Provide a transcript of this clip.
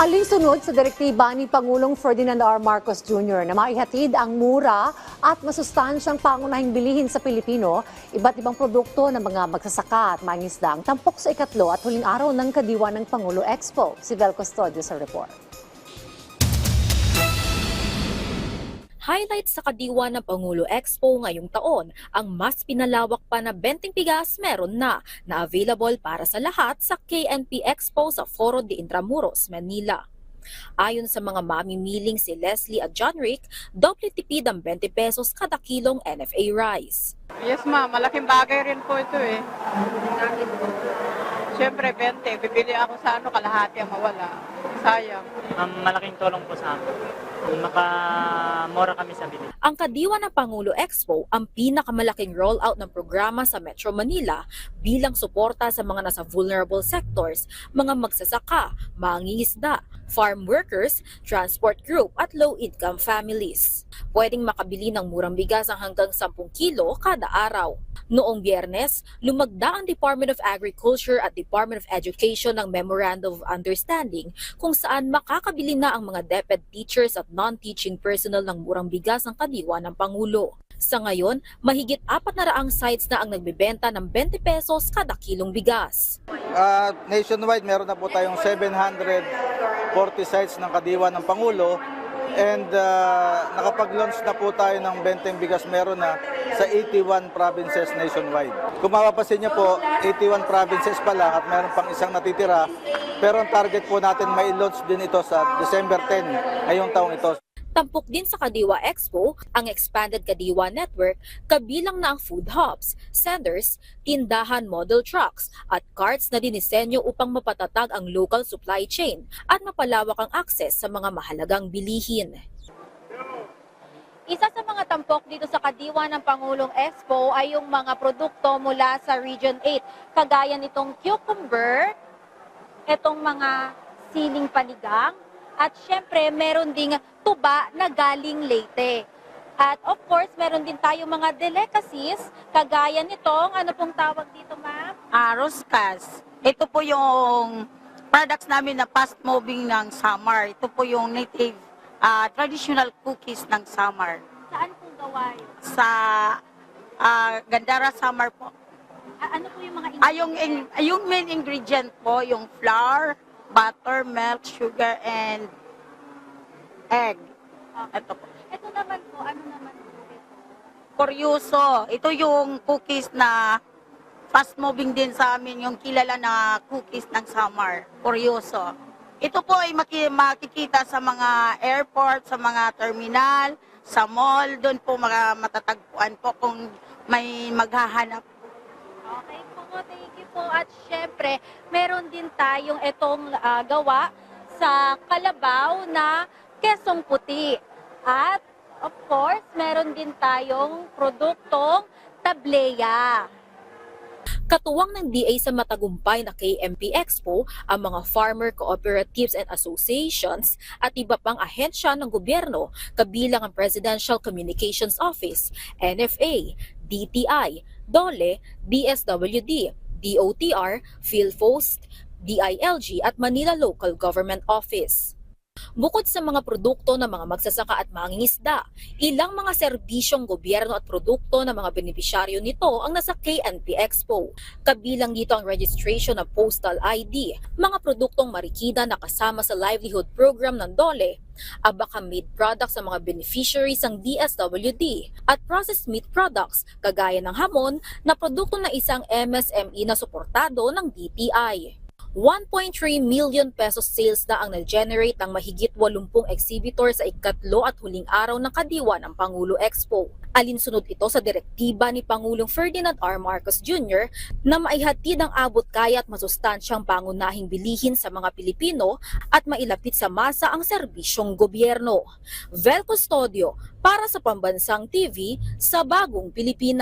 Alinsunod sa direktiba ni Pangulong Ferdinand R. Marcos Jr. na maihatid ang mura at masustansyang pangunahing bilihin sa Pilipino, iba't ibang produkto ng mga magsasaka at mangisdang tampok sa ikatlo at huling araw ng kadiwa ng Pangulo Expo. Si Vel Custodio sa report. Highlight sa kadiwa ng Pangulo Expo ngayong taon, ang mas pinalawak pa na benting bigas meron na na available para sa lahat sa KNP Expo sa Foro de Intramuros, Manila. Ayon sa mga mamimiling si Leslie at John Rick, doble tipid ang 20 pesos kada kilong NFA rice. Yes ma'am, malaking bagay rin po ito eh. Siyempre, 20. Bibili ako sa ano, kalahati ang mawala. Sayang. Ang malaking tulong po sa amin. Makamura kami sa bili. Ang kadiwa ng Pangulo Expo ang pinakamalaking rollout ng programa sa Metro Manila bilang suporta sa mga nasa vulnerable sectors, mga magsasaka, mangingisda, farm workers, transport group at low-income families. Pwedeng makabili ng murang bigas ang hanggang 10 kilo kada araw. Noong biyernes, lumagda ang Department of Agriculture at Department of Education ng Memorandum of Understanding kung saan makakabili na ang mga DepEd teachers at non-teaching personnel ng murang bigas ng kadiwa ng Pangulo. Sa ngayon, mahigit apat na raang sites na ang nagbebenta ng 20 pesos kada kilong bigas. Ah, nationwide, meron na po tayong 740 sites ng kadiwa ng Pangulo and ah, nakapag-launch na po tayo ng benteng bigas meron na sa 81 provinces nationwide. Kung mapapasin niyo po, 81 provinces pa lang at meron pang isang natitira pero ang target po natin may launch din ito sa December 10 ngayong taong ito. Tampok din sa Kadiwa Expo ang Expanded Kadiwa Network kabilang na ang food hubs, senders, tindahan model trucks at carts na dinisenyo upang mapatatag ang local supply chain at mapalawak ang akses sa mga mahalagang bilihin. Isa sa mga tampok dito sa kadiwa ng Pangulong Expo ay yung mga produkto mula sa Region 8. Kagaya nitong cucumber, itong mga siling panigang, at syempre meron ding tuba na galing Leyte. At of course, meron din tayo mga delicacies, kagaya nitong, ano pong tawag dito ma'am? Ah, Roscas. Ito po yung products namin na fast moving ng Samar. Ito po yung native ah, traditional cookies ng Samar. Saan pong gawa yun? Sa ah, Gandara Samar po. A- ano po yung mga Ah, yung, in- yung main ingredient po, yung flour, butter, milk, sugar, and egg. Ito po. Ito naman po, ano naman po ito? Koryoso. Ito yung cookies na fast moving din sa amin, yung kilala na cookies ng Samar. Koryoso. Ito po ay maki- makikita sa mga airport, sa mga terminal, sa mall, doon po mga matatagpuan po kung may maghahanap. Okay po, thank you po. At syempre, meron din tayong itong ah, gawa sa Kalabaw na kesong puti. At of course, meron din tayong produktong tableya. Katuwang ng DA sa matagumpay na KMP Expo ang mga farmer cooperatives and associations at iba pang ahensya ng gobyerno kabilang ang Presidential Communications Office, NFA, DTI, DOLE, DSWD, DOTR, PhilPost, DILG at Manila Local Government Office. Bukod sa mga produkto ng mga magsasaka at mangingisda, ilang mga serbisyong gobyerno at produkto ng mga benepisyaryo nito ang nasa KNP Expo. Kabilang dito ang registration ng postal ID, mga produktong marikina na kasama sa livelihood program ng DOLE, abaka meat products ng mga beneficiaries ng DSWD, at processed meat products kagaya ng hamon na produkto ng isang MSME na suportado ng DTI. 1.3 million pesos sales na ang nag-generate ng mahigit 80 exhibitor sa ikatlo at huling araw ng kadiwa ng Pangulo Expo. Alinsunod ito sa direktiba ni Pangulong Ferdinand R. Marcos Jr. na maihatid ang abot kaya at masustansyang pangunahing bilihin sa mga Pilipino at mailapit sa masa ang serbisyong gobyerno. Vel Custodio para sa Pambansang TV sa Bagong Pilipinas.